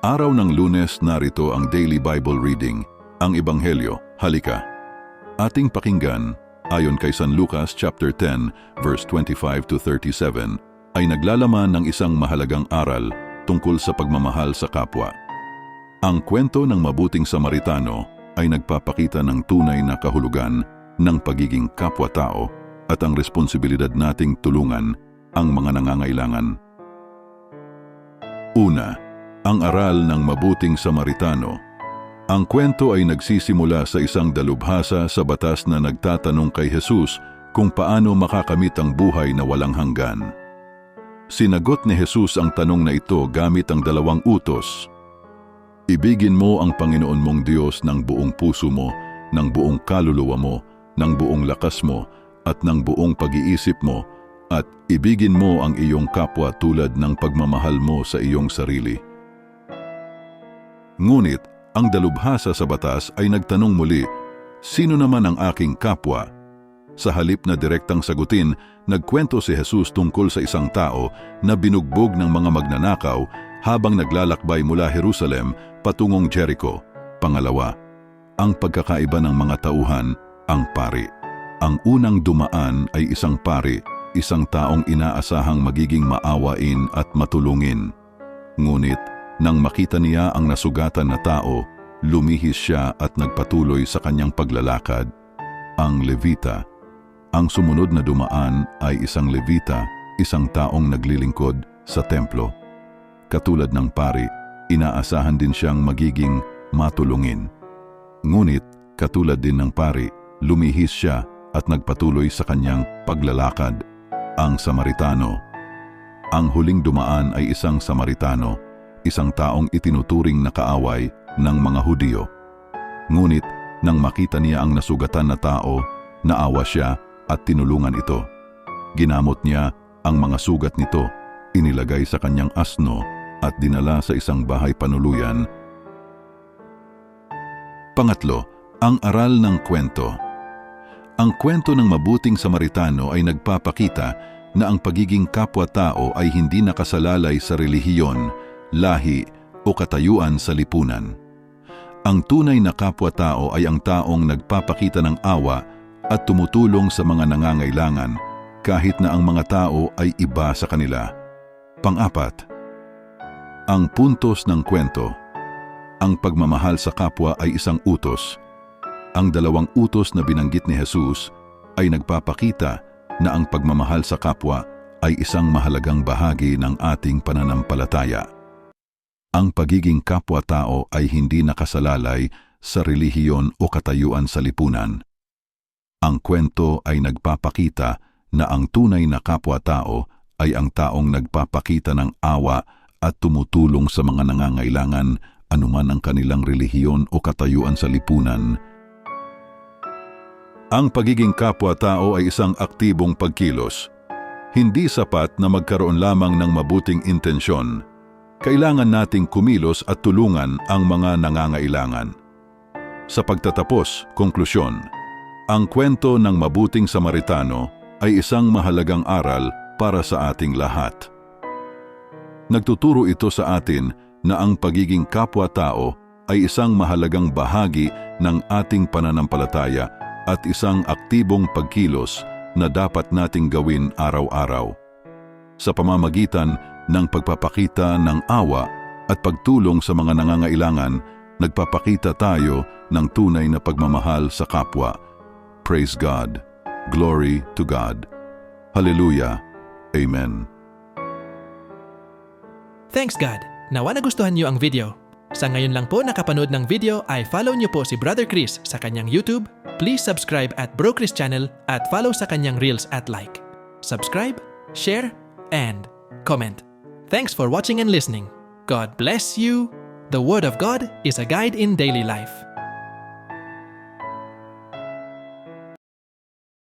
Araw ng lunes narito ang Daily Bible Reading, ang Ebanghelyo, Halika. Ating pakinggan, ayon kay San Lucas chapter 10, verse 25 to 37, ay naglalaman ng isang mahalagang aral tungkol sa pagmamahal sa kapwa. Ang kwento ng mabuting Samaritano ay nagpapakita ng tunay na kahulugan ng pagiging kapwa-tao at ang responsibilidad nating tulungan ang mga nangangailangan. Una, ang aral ng mabuting Samaritano. Ang kwento ay nagsisimula sa isang dalubhasa sa batas na nagtatanong kay Jesus kung paano makakamit ang buhay na walang hanggan. Sinagot ni Jesus ang tanong na ito gamit ang dalawang utos. Ibigin mo ang Panginoon mong Diyos ng buong puso mo, ng buong kaluluwa mo, ng buong lakas mo, at ng buong pag-iisip mo, at ibigin mo ang iyong kapwa tulad ng pagmamahal mo sa iyong sarili. Ngunit, ang dalubhasa sa batas ay nagtanong muli, Sino naman ang aking kapwa? Sa halip na direktang sagutin, nagkwento si Jesus tungkol sa isang tao na binugbog ng mga magnanakaw habang naglalakbay mula Jerusalem patungong Jericho. Pangalawa, ang pagkakaiba ng mga tauhan, ang pari. Ang unang dumaan ay isang pari, isang taong inaasahang magiging maawain at matulungin. Ngunit, nang makita niya ang nasugatan na tao, lumihis siya at nagpatuloy sa kanyang paglalakad. Ang Levita. Ang sumunod na dumaan ay isang Levita, isang taong naglilingkod sa templo. Katulad ng pari, inaasahan din siyang magiging matulungin. Ngunit, katulad din ng pari, lumihis siya at nagpatuloy sa kanyang paglalakad. Ang Samaritano. Ang huling dumaan ay isang Samaritano, isang taong itinuturing na kaaway ng mga Hudyo. Ngunit, nang makita niya ang nasugatan na tao, naawa siya at tinulungan ito. Ginamot niya ang mga sugat nito, inilagay sa kanyang asno at dinala sa isang bahay panuluyan. Pangatlo, ang aral ng kwento. Ang kwento ng mabuting Samaritano ay nagpapakita na ang pagiging kapwa-tao ay hindi nakasalalay sa relihiyon, lahi o katayuan sa lipunan. Ang tunay na kapwa-tao ay ang taong nagpapakita ng awa at tumutulong sa mga nangangailangan kahit na ang mga tao ay iba sa kanila. Pang-apat, ang puntos ng kwento. Ang pagmamahal sa kapwa ay isang utos. Ang dalawang utos na binanggit ni Jesus ay nagpapakita na ang pagmamahal sa kapwa ay isang mahalagang bahagi ng ating pananampalataya. Ang pagiging kapwa-tao ay hindi nakasalalay sa relihiyon o katayuan sa lipunan. Ang kwento ay nagpapakita na ang tunay na kapwa-tao ay ang taong nagpapakita ng awa at tumutulong sa mga nangangailangan anuman ang kanilang relihiyon o katayuan sa lipunan. Ang pagiging kapwa-tao ay isang aktibong pagkilos. Hindi sapat na magkaroon lamang ng mabuting intensyon. Kailangan nating kumilos at tulungan ang mga nangangailangan. Sa pagtatapos, konklusyon, ang kwento ng mabuting Samaritano ay isang mahalagang aral para sa ating lahat. Nagtuturo ito sa atin na ang pagiging kapwa-tao ay isang mahalagang bahagi ng ating pananampalataya at isang aktibong pagkilos na dapat nating gawin araw-araw. Sa pamamagitan ng pagpapakita ng awa at pagtulong sa mga nangangailangan, nagpapakita tayo ng tunay na pagmamahal sa kapwa. Praise God. Glory to God. Hallelujah. Amen. Thanks God! Nawa nagustuhan niyo ang video. Sa ngayon lang po nakapanood ng video ay follow niyo po si Brother Chris sa kanyang YouTube. Please subscribe at Bro Chris channel at follow sa kanyang Reels at like. Subscribe, share, and comment. Thanks for watching and listening. God bless you. The Word of God is a guide in daily life.